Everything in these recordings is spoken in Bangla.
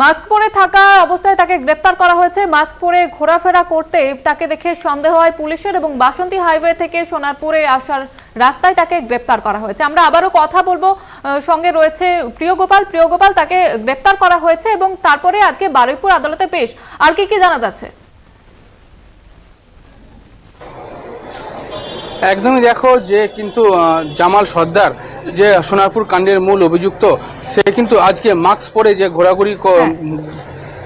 মাস্ক পরে থাকা অবস্থায় তাকে গ্রেপ্তার করা হয়েছে। মাস্ক পরে ঘোরাফেরা করতে তাকে দেখে সন্দেহ হয় পুলিশের এবং বাসন্তী হাইওয়ে থেকে সোনারপুরে আসার রাস্তায় তাকে গ্রেপ্তার করা হয়েছে। আমরা আবারও কথা বলব সঙ্গে রয়েছে প্রিয় গোপাল প্রিয় গোপাল তাকে গ্রেপ্তার করা হয়েছে এবং তারপরে আজকে বারুইপুর আদালতে পেশ। আর কি কি জানা যাচ্ছে? একদমই দেখো যে কিন্তু জামাল সর্দার যে সোনারপুর কাণ্ডের মূল অভিযুক্ত সে কিন্তু আজকে মাস্ক পরে যে ঘোরাঘুরি হ্যাঁ।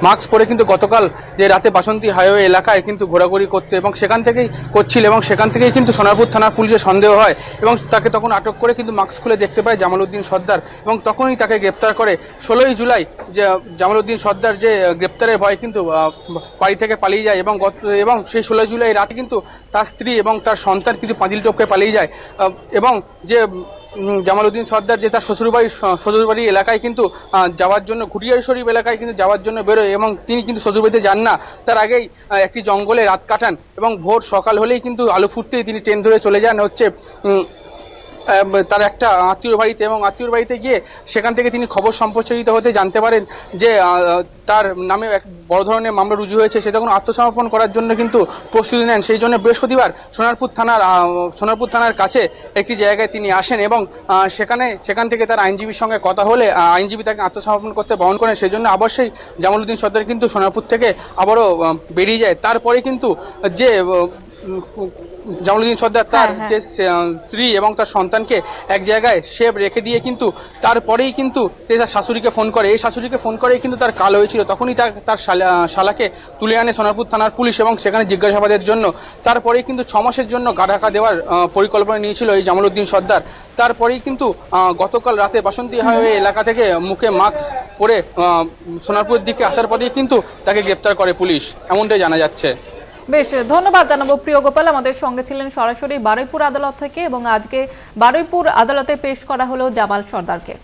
মাস্ক পরে কিন্তু গতকাল যে রাতে বাসন্তী হাইওয়ে এলাকায় কিন্তু ঘোরাঘুরি করতে এবং সেখান থেকেই করছিল এবং সেখান থেকেই কিন্তু সোনারপুর থানার পুলিশের সন্দেহ হয় এবং তাকে তখন আটক করে কিন্তু মাস্ক খুলে দেখতে পায় জামাল উদ্দিন সর্দার এবং তখনই তাকে গ্রেপ্তার করে ষোলোই জুলাই যে জামাল উদ্দিন সর্দার যে গ্রেপ্তারের ভয় কিন্তু বাড়ি থেকে পালিয়ে যায় এবং গত এবং সেই ষোলোই জুলাই রাতে কিন্তু তার স্ত্রী এবং তার সন্তান কিছু পাঁচিল টপকে পালিয়ে যায় এবং যে জামালউদ্দিন সর্দার যে তার শ্বশুরবাড়ির শ্বশুরবাড়ি এলাকায় কিন্তু যাওয়ার জন্য ঘুটিয়ারি শরীফ এলাকায় কিন্তু যাওয়ার জন্য বেরোয় এবং তিনি কিন্তু শ্বশুরবাড়িতে যান না। তার আগেই একটি জঙ্গলে রাত কাটান এবং ভোর সকাল হলেই কিন্তু আলো ফুটতেই তিনি ট্রেন ধরে চলে যান। হচ্ছে তার একটা আত্মীয় বাড়িতে এবং আত্মীয় বাড়িতে গিয়ে সেখান থেকে তিনি খবর সম্প্রচারিত হতে জানতে পারেন যে তার নামে এক বড় ধরনের মামলা রুজু হয়েছে সে তখন আত্মসমর্পণ করার জন্য কিন্তু প্রস্তুতি নেন। সেই জন্য বৃহস্পতিবার সোনারপুর থানার সোনারপুর থানার কাছে একটি জায়গায় তিনি আসেন এবং সেখানে, সেখান থেকে তার আইনজীবীর সঙ্গে কথা হলে আইনজীবী তাকে আত্মসমর্পণ করতে বহন করেন। সেই জন্য অবশ্যই জামালুদ্দিন সর্দার কিন্তু সোনারপুর থেকে আবারও বেরিয়ে যায়। তারপরে কিন্তু যে উম, সর্দার তার হ্যাঁ, হ্যাঁ। যে স্ত্রী এবং তার সন্তানকে এক জায়গায় সেভ রেখে দিয়ে কিন্তু তারপরেই কিন্তু সে তার শাশুড়িকে ফোন করে। এই শাশুড়িকে ফোন করেই কিন্তু তার কাল হয়েছিল। তখনই তার তার শালা- শালাকে তুলে আনে সোনারপুর থানার পুলিশ এবং সেখানে জিজ্ঞাসাবাদের জন্য। তারপরেই কিন্তু ছ মাসের জন্য গা ঢাকা দেওয়ার পরিকল্পনা নিয়েছিল এই জামালউদ্দিন সর্দার। তারপরেই কিন্তু গতকাল রাতে বাসন্তী হাইওয়ে এলাকা থেকে মুখে মাস্ক পরে সোনারপুরের দিকে আসার পথেই কিন্তু তাকে গ্রেপ্তার করে পুলিশ। এমনটাই জানা যাচ্ছে। বেশ, ধন্যবাদ জানাব প্রিয় গোপাল। আমাদের সঙ্গে ছিলেন সরাসরি বারুইপুর আদালত থেকে এবং আজকে বারুইপুর আদালতে পেশ করা হলো জামাল সর্দারকে।